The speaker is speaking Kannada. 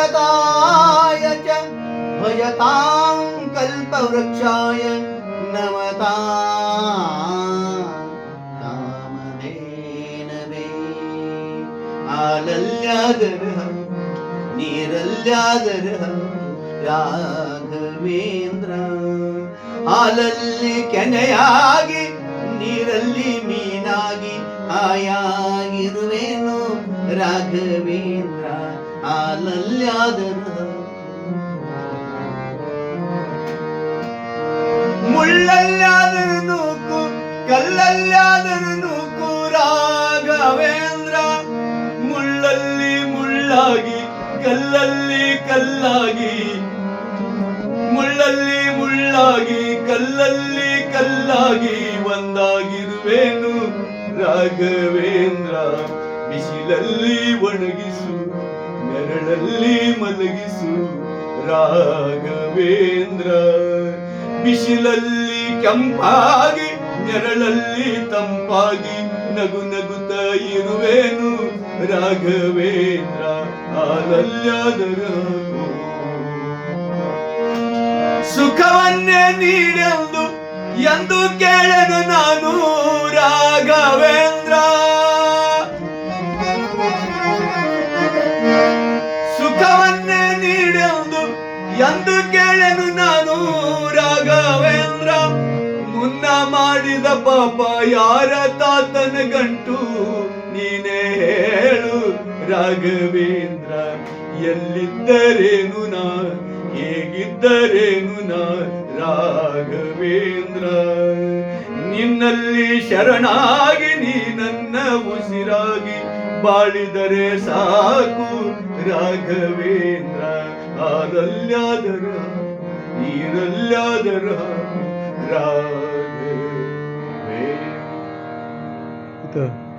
भरताय च भजतां कल्पवृक्षाय नमता कामधेनवे आलल्यादरः नीरल्यादरः ರಾಘವೇಂದ್ರ ಹಾಲಲ್ಲಿ ಕೆನೆಯಾಗಿ ನೀರಲ್ಲಿ ಮೀನಾಗಿ ಆಯಾಗಿರುವೇನು ಹಾಲಲ್ಲಾದರ ಮುಳ್ಳಲ್ಲಾದನು ನೂಕು ಕಲ್ಲಲ್ಲಾದರೂ ನೂಕು ರಾಘವೇಂದ್ರ. ಮುಳ್ಳಲ್ಲಿ ಮುಳ್ಳಾಗಿ, ಕಲ್ಲಲ್ಲಿ ಕಲ್ಲಾಗಿ. ಮುಳ್ಳಲ್ಲಿ ಮುಳ್ಳಾಗಿ, ಕಲ್ಲಲ್ಲಿ ಕಲ್ಲಾಗಿ ಒಂದಾಗಿರುವೇನು ರಾಘವೇಂದ್ರ. ಬಿಸಿಲಲ್ಲಿ ಒಣಗಿಸು ನೆರಳಲ್ಲಿ ಮಲಗಿಸು ರಾಘವೇಂದ್ರ. ಬಿಸಿಲಲ್ಲಿ ಕೆಂಪಾಗಿ, ನೆರಳಲ್ಲಿ ತಂಪಾಗಿ ನಗು ನಗುತ್ತ ಇರುವೇನು ರಾಘವೇಂದ್ರ. ಆಲಲ್ಯಾದರ ಸುಖವನ್ನೇ ನೀಡೆಂದು ಎಂದು ಕೇಳನು ನಾನು ರಾಘವೇಂದ್ರ. ಎಂದು ಕೇಳನು ನಾನು ರಾಘವೇಂದ್ರ. ಮುನ್ನ ಮಾಡಿದ ಪಾಪ ಯಾರ ತಾತನ ಗಂಟು? ನೀನೇ ಹೇಳು ರಾಘವೇಂದ್ರ, ಎಲ್ಲಿದ್ದರೇನು ನಾ ಹೇಗಿದ್ದರೇನು ನಾ ರಾಘವೇಂದ್ರ, ನಿನ್ನಲ್ಲಿ ಶರಣಾಗಿ ನೀ ನನ್ನ ಉಸಿರಾಗಿ ಬಾಳಿದರೆ ಸಾಕು ರಾಘವೇಂದ್ರ. ആരല്ലാതെ ഈരല്ലാതെ രാധ ഇത്